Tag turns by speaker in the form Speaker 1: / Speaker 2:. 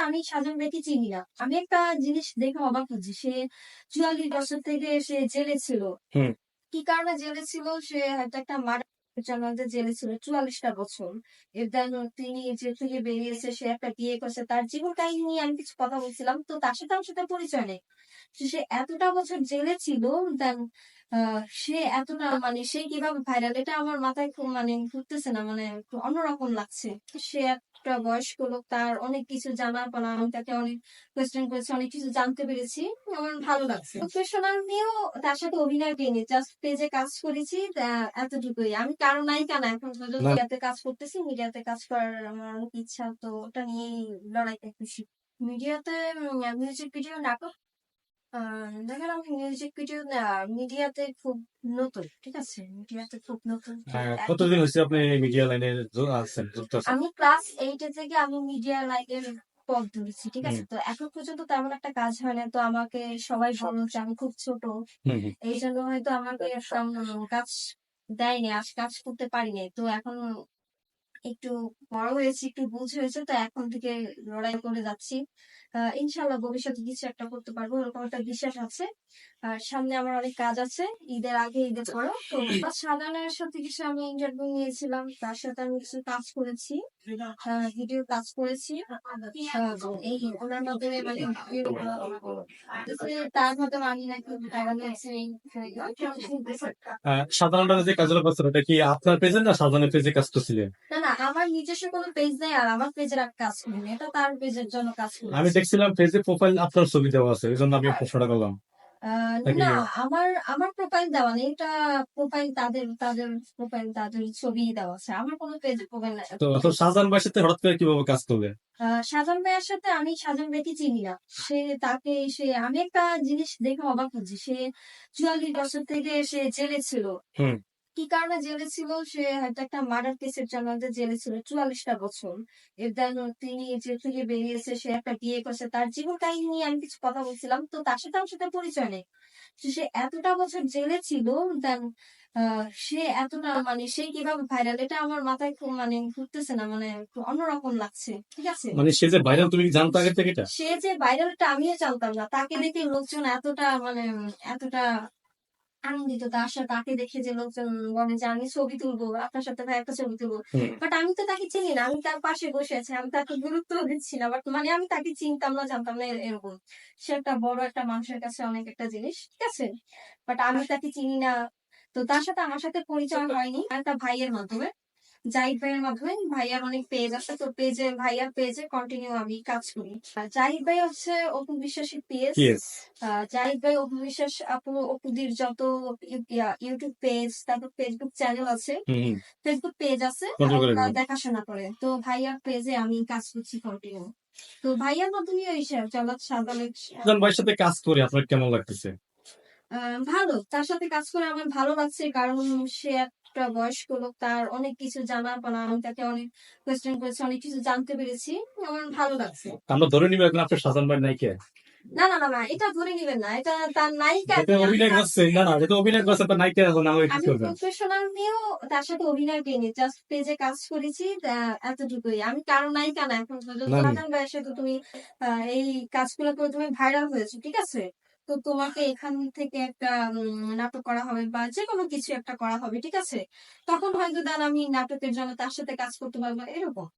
Speaker 1: আমি সাজান বেটি চিনি না। আমি একটা জিনিস দেখে অবাক হচ্ছি। সে চুয়াল্লিশ বছর থেকে সে জেলে ছিল। কি কারণে জেলে ছিল? সে হয়তো একটা মার্ডার জানাতে জেলে ছিল। চুয়াল্লিশটা বছর। দেন তিনি জেল থেকে বেরিয়েছে সে একটা বিয়ে করছে। তার জীবন কাহিনী নিয়ে আমি কিছু কথা বলছিলাম। তো তার সাথে আমার সাথে পরিচয় নেই। সে এতটা বছর জেলে ছিল দেন সে এতটা মানে সে কীভাবে ভাইরাল এটা আমার মাথায় খুব মানে ঘুরতেছে না। মানে একটু অন্যরকম লাগছে। সে একটা বয়স্ক লোক তার অনেক কিছু জানার পর আমি তাকে অনেক কোয়েশ্চেন করেছি অনেক কিছু জানতে পেরেছি। আমার ভালো লাগছে। প্রফেশনাল নিয়েও তার সাথে অভিনয় দিইনি জাস্ট পেজে কাজ করেছি তা- এতটুকুই। আমি কারও নাই কেন এখন মিডিয়াতে কাজ করতেছি মিডিয়াতে কাজ করার আমার অনেক ইচ্ছা তো ওটা নিয়েই লড়াইতে খুশি। মিডিয়াতে মিউজিক ভিডিও নাটক দেখেন আমি মিউজিক ভিডিও মিডিয়াতে খুব নতুন ঠিক আছে মিডিয়াতে খুব নতুন
Speaker 2: হ্যাঁ, কতদিন হয়েছে আপনি মিডিয়া লাইনে আছেন যুক্ত আছেন?
Speaker 1: আমি ক্লাস এইটে থেকে আমি মিডিয়া লাইনের পথ ধরেছি ঠিক আছে তো এখন পর্যন্ত তেমন একটা কাজ হয় না তো আমাকে সবাই বলল যে আমি খুব ছোট। এই জন্য হয়তো আমাকে কাজ দেয়নি আজ কাজ করতে পারিনি তো এখন একটু বড় হয়েছি একটু বুঝ হয়েছে তো এখন থেকে লড়াই করে যাচ্ছি। আহ, ইনশাল্লাহ ভবিষ্যতে কিছু একটা করতে পারব ওরকম একটা বিশ্বাস আছে। আর সামনে আমার অনেক কাজ আছে ঈদের আগে ঈদের পরে তো সাধারণের সাথে কিছু আমি ইন্টারভিউ নিয়েছিলাম তার সাথে আমি কিছু কাজ করেছি। ভিডিও কাজ করেছি এই ওনার মাধ্যমে মানে তার মাধ্যমে আমি নাকি
Speaker 2: যে ওটা কি আপনার পেজে না সাধারণ পেজে কাজ করছিলেন
Speaker 1: না না আমার নিজস্ব কোনো পেজ নেই আর আমার পেজের আমি কাজ করিনি এটা তার পেজের জন্য কাজ করি
Speaker 2: আমি দেখছিলাম পেজে প্রোফাইল আপনার ছবি দেওয়া আছে এই জন্য আমি প্রশ্নটা করলাম
Speaker 1: না আমার আমার প্রোফাইল দেওয়া নেই। এটা প্রোফাইল তাদের তাদের প্রোফাইল তাদের ছবি দেওয়া আছে। আমার কোনো পেজ প্রোফাইল
Speaker 2: তো তো সাজান ভাইয়ের সাথে হঠাৎ করে কীভাবে কাজ করবে?
Speaker 1: সাজান ভাইয়ের সাথে আমি সাজান ভাইকে চিনি না। সে তাকে সে আমি একটা জিনিস দেখে অবাক হচ্ছি। সে চুয়াল্লিশ বছর থেকে সে জেলে ছিল। কি কারণে জেলে ছিল? সে হয়তো একটা মার্ডার কেসের জন্য জেলে ছিল। চুয়াল্লিশটা বছর। এর দেন তিনি জেল থেকে বেরিয়েছে সে একটা বিয়ে করছে। তার জীবন কাহিনী নিয়ে আমি কিছু কথা বলছিলাম। তো তার সাথে আমার সাথে পরিচয় নেই। সে এতটা বছর জেলে ছিল দেন সে এতটা মানে সে কীভাবে ভাইরাল এটা আমার মাথায় খুব মানে ঘুরতেছে না। মানে অন্যরকম লাগছে। ঠিক আছে?
Speaker 2: মানে সে যে ভাইরাল তুমি জানতো আগে থেকে এটা?
Speaker 1: সে যে ভাইরালটা আমিও জানতাম না। তাকে দেখে লোকজন এতটা মানে এতটা আনন্দিত তার সাথে তাকে দেখে যে লোকজন বলে যে আমি ছবি তুলবো আপনার সাথে ভাই একটা ছবি তুলবো। বাট আমি তো তাকে চিনি না আমি তার পাশে বসে আছি আমি তাকে গুরুত্ব দিচ্ছি না। বাট মানে আমি তাকে চিনতাম না জানতাম না এরকম। সে একটা বড় একটা মানুষের কাছে অনেক একটা জিনিস ঠিক আছে? বাট আমি তাকে চিনি না। তো তার সাথে আমার সাথে পরিচয় হয়নি একটা ভাইয়ের মাধ্যমে। জাহিদ ভাইয়ের মাধ্যমে ভাইয়ার অনেক পেজ আছে তো পেজে ভাইয়ার পেজে কন্টিনিউ আমি কাজ করি। জাহিদ ভাই হচ্ছে অপু বিশ্বাসী পেজ জাহিদ ভাই অপু বিশ্বাস আপু অপুদির যত ইউটিউব পেজ তারপর ফেসবুক চ্যানেল আছে ফেসবুক পেজ আছে। দেখাশোনা করে। তো ভাইয়ার পেজে আমি কাজ করছি কন্টিনিউ তো ভাইয়ার মাধ্যমে ওই
Speaker 2: সাথে কাজ করে আপনার কেমন লাগতেছে?
Speaker 1: ভালো। তার সাথে কাজ করে আমার ভালো লাগছে কারণ সে একটা বয়স্ক লোক তার অনেক কিছু জানার পর আমি তাকে অনেক কোয়েশ্চেন করেছি অনেক কিছু জানতে পেরেছি আমার ভালো লাগছে।
Speaker 2: আমরা ধরে নিব এখন আপনার শাহজাহান ভাই নাইকে
Speaker 1: না না না না এটা ধরে নিবেন না এটা তার নায়িকা
Speaker 2: যেটা অভিনয় করছে না না যেটা অভিনয় করছে তার নায়িকা এখন কি
Speaker 1: আমি
Speaker 2: করবেন।
Speaker 1: প্রফেশনাল নিয়েও তার সাথে অভিনয় দিইনি জাস্ট পেজে কাজ করেছি এতটুকুই। আমি কারও নায়িকা না এখন পর্যন্ত
Speaker 2: না, না।
Speaker 1: ভাইয়ের সাথে তুমি এই কাজগুলো করে তুমি ভাইরাল হয়েছো ঠিক আছে? তো তোমাকে এখান থেকে একটা নাটক করা হবে বা যে কোনো কিছু একটা করা হবে, ঠিক আছে? তখন হয়তো দেন আমি নাটকের জন্য তার সাথে কাজ করতে পারব, এরকম।